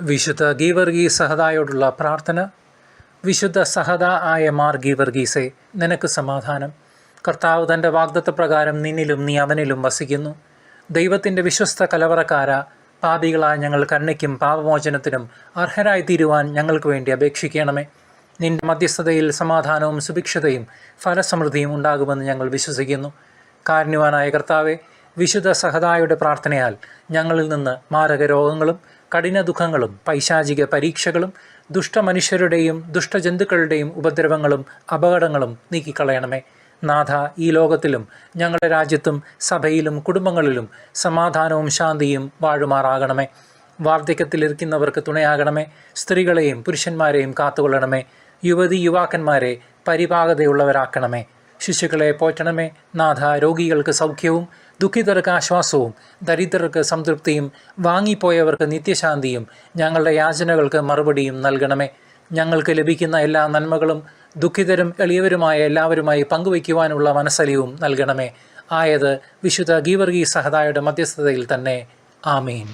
വിശുദ്ധ ഗീവർഗീസ് സഹദായോടുള്ള പ്രാർത്ഥന. വിശുദ്ധ സഹദ ആയ മാർ ഗീവർഗീസെ നിനക്ക് സമാധാനം. കർത്താവ് തന്റെ വാഗ്ദത്ത പ്രകാരം നിന്നിലും നീ അവനിലും വസിക്കുന്നു. ദൈവത്തിന്റെ വിശ്വസ്ത കലവറക്കാര പാപികളായ ഞങ്ങൾ കണ്ണയ്ക്കും പാപമോചനത്തിനും അർഹരായി തീരുവാൻ ഞങ്ങൾക്ക് വേണ്ടി അപേക്ഷിക്കണമേ. നിന്റെ മധ്യസ്ഥതയിൽ സമാധാനവും സുഭിക്ഷതയും ഫലസമൃദ്ധിയും ഉണ്ടാകുമെന്ന് ഞങ്ങൾ വിശ്വസിക്കുന്നു. കാരുണ്യവാനായ കർത്താവെ വിശുദ്ധ സഹദായുടെ പ്രാർത്ഥനയാൽ ഞങ്ങളിൽ നിന്ന് മാരക രോഗങ്ങളും കഠിന ദുഃഖങ്ങളും പൈശാചിക പരീക്ഷകളും ദുഷ്ടമനുഷ്യരുടെയും ദുഷ്ടജന്തുക്കളുടെയും ഉപദ്രവങ്ങളും അപകടങ്ങളും നീക്കിക്കളയണമേ. നാഥ ഈ ലോകത്തിലും ഞങ്ങളുടെ രാജ്യത്തും സഭയിലും കുടുംബങ്ങളിലും സമാധാനവും ശാന്തിയും വാഴുമാറാകണമേ. വാർദ്ധക്യത്തിലിരിക്കുന്നവർക്ക് തുണയാകണമേ. സ്ത്രീകളെയും പുരുഷന്മാരെയും കാത്തുകൊള്ളണമേ. യുവതി യുവാക്കന്മാരെ പരിപാകതയുള്ളവരാക്കണമേ. ശിശുക്കളെ പോറ്റണമേ. നാഥ രോഗികൾക്ക് സൗഖ്യവും ദുഃഖിതർക്ക് ആശ്വാസവും ദരിദ്രർക്ക് സംതൃപ്തിയും വാങ്ങിപ്പോയവർക്ക് നിത്യശാന്തിയും ഞങ്ങളുടെ യാചനകൾക്ക് മറുപടിയും നൽകണമേ. ഞങ്ങൾക്ക് ലഭിക്കുന്ന എല്ലാ നന്മകളും ദുഃഖിതരും എളിയവരുമായ എല്ലാവരുമായി പങ്കുവയ്ക്കുവാനുള്ള മനസ്സലിവും നൽകണമേ. ആയത് വിശുദ്ധ ഗീവർഗീ സഹദായുടെ മധ്യസ്ഥതയിൽ തന്നെ. ആമീൻ.